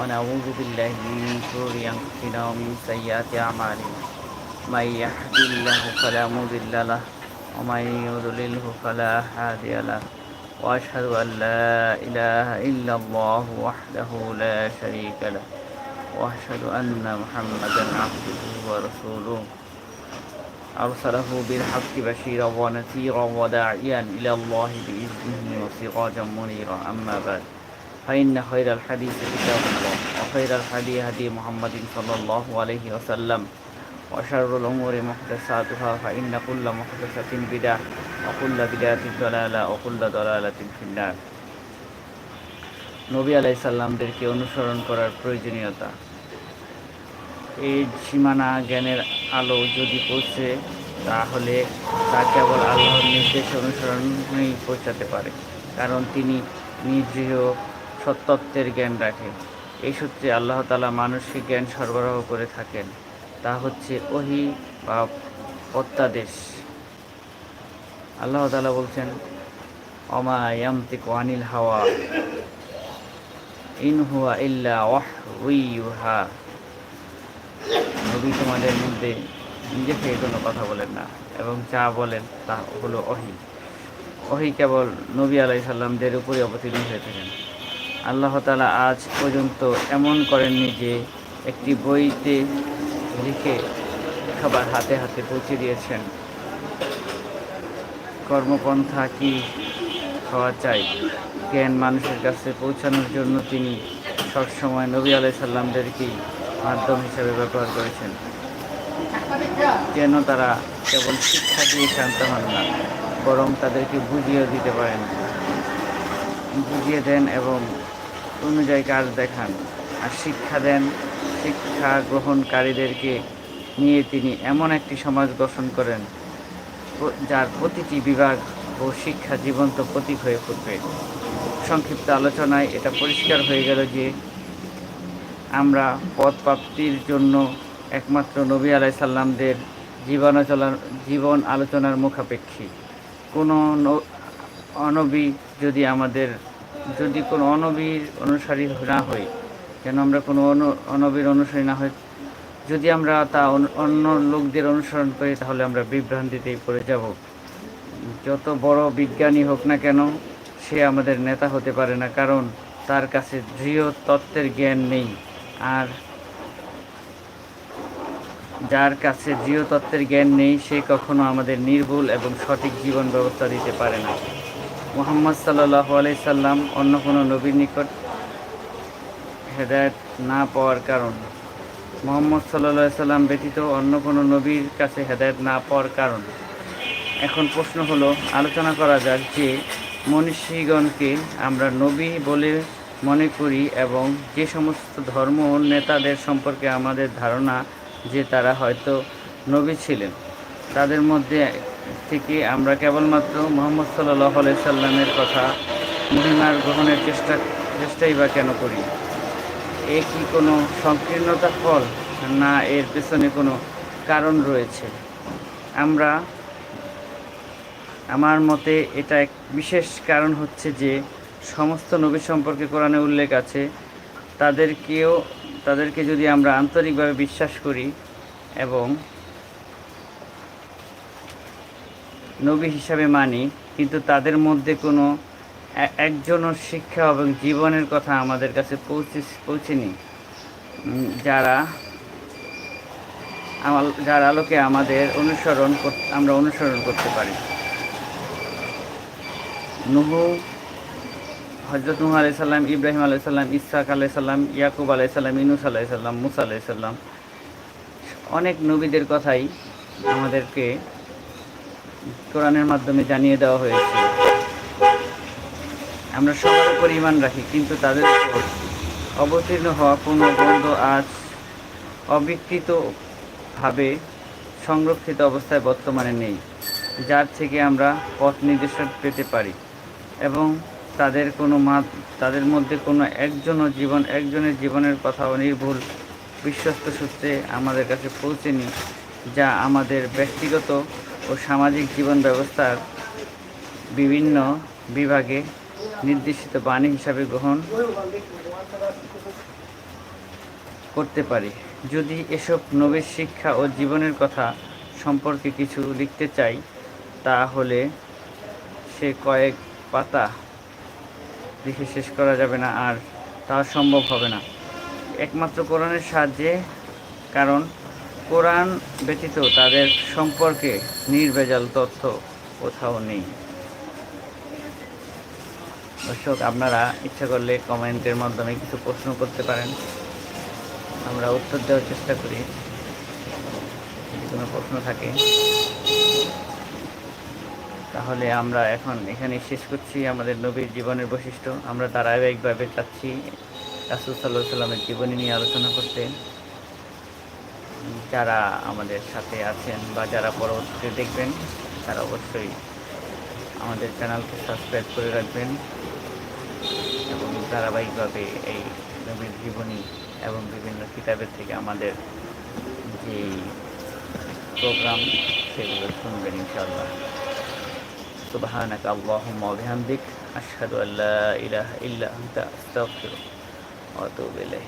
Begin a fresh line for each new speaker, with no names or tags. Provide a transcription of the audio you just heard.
ونعوذ بالله من شرور أنفسنا ومن سيئات أعمالنا. من يهد الله فلا مضل له ومن يضلله فلا هادي له. وأشهد أن لا إله إلا الله وحده لا شريك له. وأشهد أن محمدا عبده ورسوله. أرسله بالحق بشيرا ونذيرا وداعيا إلى الله بإذنه وسراجا منيرا. أما بعد. فإن خير الحديث كتاب الله وخير الهدي هدي محمد صلى الله عليه وسلم وشر الأمور محدثاتها فإن كل محدثة بدعة وكل بدعة ضلالة وكل ضلالة في النار নবী আলাইসাল্লামদেরকে অনুসরণ করার প্রয়োজনীয়তা এই সীমানা জ্ঞানের আলো যদি পৌঁছে তাহলে তা কেবল আল্লাহর নির্দেশ অনুসরণেই পৌঁছাতে পারে কারণ তিনি নির্দৃঢ় সত্যত্বের জ্ঞান রাখেন এই সূত্রে আল্লাহ তালা মানুষকে জ্ঞান সরবরাহ করে থাকেন। তা হচ্ছে ওহি বা অত্যাদেশ। আল্লাহ তালা বলছেন অমা ইয়ামতিক আনিল হাওয়া, ইন হুয়া ইল্লা ওয়াহ উইহা নবী তোমাদের মধ্যে নিজে থেকে কোনো কথা বলেন না, এবং যা বলেন তা হলো অহি অহি কেবল নবী আলাই সাল্লামদের উপরে অবতীর্ণ হয়ে থাকেন। আল্লাহ তালা আজ পর্যন্ত এমন করেননি যে একটি বইতে লিখে খাবার হাতে হাতে পৌঁছে দিয়েছেন। কর্মপন্থা কি হওয়া চাই? জ্ঞান মানুষের কাছে পৌঁছানোর জন্য তিনি সবসময় নবী আলাই সাল্লামদেরকেই মাধ্যম হিসেবে ব্যবহার করেছেন। যেন তারা কেবল শিক্ষা দিয়ে শান্ত হন না, বরং তাদেরকে বুঝিয়ে দিতে পারেন। বুঝিয়ে দেন এবং অনুযায়ী কাজ দেখান আর শিক্ষা দেন। শিক্ষা গ্রহণকারীদেরকে নিয়ে তিনি এমন একটি সমাজ গঠন করেন, যার প্রতিটি বিভাগ ও শিক্ষা জীবন্ত প্রতীক হয়ে ফুটবে। সংক্ষিপ্ত আলোচনায় এটা পরিষ্কার হয়ে গেল যে আমরা পদ প্রাপ্তির জন্য একমাত্র নবী আলাই সাল্লামদের জীবন জীবন আলোচনার মুখাপেক্ষী। কোনো অনবী যদি আমাদের যদি কোনো অনবীর অনুসারী না হই যেন আমরা কোনো অনবীর অনুসারী না হই? যদি আমরা তা অন্য লোকদের অনুসরণ করি, তাহলে আমরা বিভ্রান্তিতেই পড়ে যাব। যত বড় বিজ্ঞানী হোক না কেন, সে আমাদের নেতা হতে পারে না, কারণ তার কাছে দৃঢ় তত্ত্বের জ্ঞান নেই। আর যার কাছে দৃঢ় তত্ত্বের জ্ঞান নেই, সে কখনো আমাদের নির্ভুল এবং সঠিক জীবন ব্যবস্থা দিতে পারে না। মোহাম্মদ সাল্লাহ সাল্লাম অন্য কোনো নবীর নিকট হেদায়ত না পাওয়ার কারণ। মোহাম্মদ সাল্লা সাল্লাম ব্যতীত অন্য কোনো নবীর কাছে হেদায়ত না পাওয়ার কারণ। এখন প্রশ্ন হলো, আলোচনা করা যাক যে মনীষীগণকে আমরা নবী বলে মনে করি এবং যে সমস্ত ধর্ম নেতাদের সম্পর্কে আমাদের ধারণা যে তারা হয়তো নবী ছিলেন, তাদের মধ্যে থেকে আমরা কেবলমাত্র মোহাম্মদ সাল্লাহ সাল্লামের কথা মহিমার গ্রহণের চেষ্টা, চেষ্টাই বা কেন করি? এ কি কোনো সংকীর্ণতার ফল না এর পেছনে কোনো কারণ রয়েছে? আমরা, আমার মতে এটা এক বিশেষ কারণ হচ্ছে যে সমস্ত নবী সম্পর্কে কোরআনে উল্লেখ আছে, তাদেরকেও, তাদেরকে যদি আমরা আন্তরিকভাবে বিশ্বাস করি এবং নবী হিসাবে মানি, কিন্তু তাদের মধ্যে কোনো একজনও শিক্ষা এবং জীবনের কথা আমাদের কাছে পৌঁছে পৌঁছেনি। যারা যার আলোকে আমাদের অনুসরণ আমরা অনুসরণ করতে পারি। নুহু হজরত নুহ আলাইসাল্লাম ইব্রাহিম আলাইসাল্লাম ইসাক আলাইসাল্লাম ইয়াকুব আলাইসাল্লাম ইনুস আলাইসাল্লাম মুসা আলাইসাল্লাম অনেক নবীদের কথাই আমাদেরকে কোরআনের মাধ্যমে জানিয়ে দেওয়া হয়েছে। আমরা সবার উপর ইমান রাখি, কিন্তু তাদের উপর অবতীর্ণ হওয়া কোনো বন্ধ আজ অবিকৃতভাবে সংরক্ষিত অবস্থায় বর্তমানে নেই, যার থেকে আমরা পথ নির্দেশন পেতে পারি এবং তাদের কোনো তাদের মধ্যে কোনো একজনও জীবন, একজনের জীবনের কথা নির্ভুল বিশ্বস্ত সূত্রে আমাদের কাছে পৌঁছেনি, যা আমাদের ব্যক্তিগত ও সামাজিক জীবন ব্যবস্থার বিভিন্ন বিভাগে নির্দেশিত বাণী হিসাবে গ্রহণ করতে পারি। যদি এসব নবীর শিক্ষা ও জীবনের কথা সম্পর্কে কিছু লিখতে চাই, তাহলে সে কয়েক পাতা লিখে শেষ করা যাবে না আর তা সম্ভব হবে না। একমাত্র কোরআনের সাহায্যে, কারণ কোরআন ব্যতীত তাদের সম্পর্কে নির্ভেজাল তথ্য কোথাও নেই। দর্শক, আপনারা ইচ্ছা করলে কমেন্টের মাধ্যমে কিছু প্রশ্ন করতে পারেন। আমরা উত্তর দেওয়ার চেষ্টা করি। কোনো প্রশ্ন থাকে, তাহলে আমরা এখন এখানে শেষ করছি আমাদের নবীর জীবনের বৈশিষ্ট্য। আমরা ধারাবাহিকভাবে চাচ্ছি রাসুল সাল্লাহ সাল্লামের জীবনী নিয়ে আলোচনা করতে। যারা আমাদের সাথে আছেন বা যারা পরবর্তীতে দেখবেন তারা অবশ্যই আমাদের চ্যানেলকে সাবস্ক্রাইব করে রাখবেন এবং ধারাবাহিকভাবে এই নবীর জীবনী এবং বিভিন্ন কিতাবের থেকে আমাদের যে প্রোগ্রাম সেগুলো শুনবেন ইনশাআল্লাহ سبحانك اللهم وبحمدك أشهد أن لا إله إلا أنت أستغفرك وأتوب إليه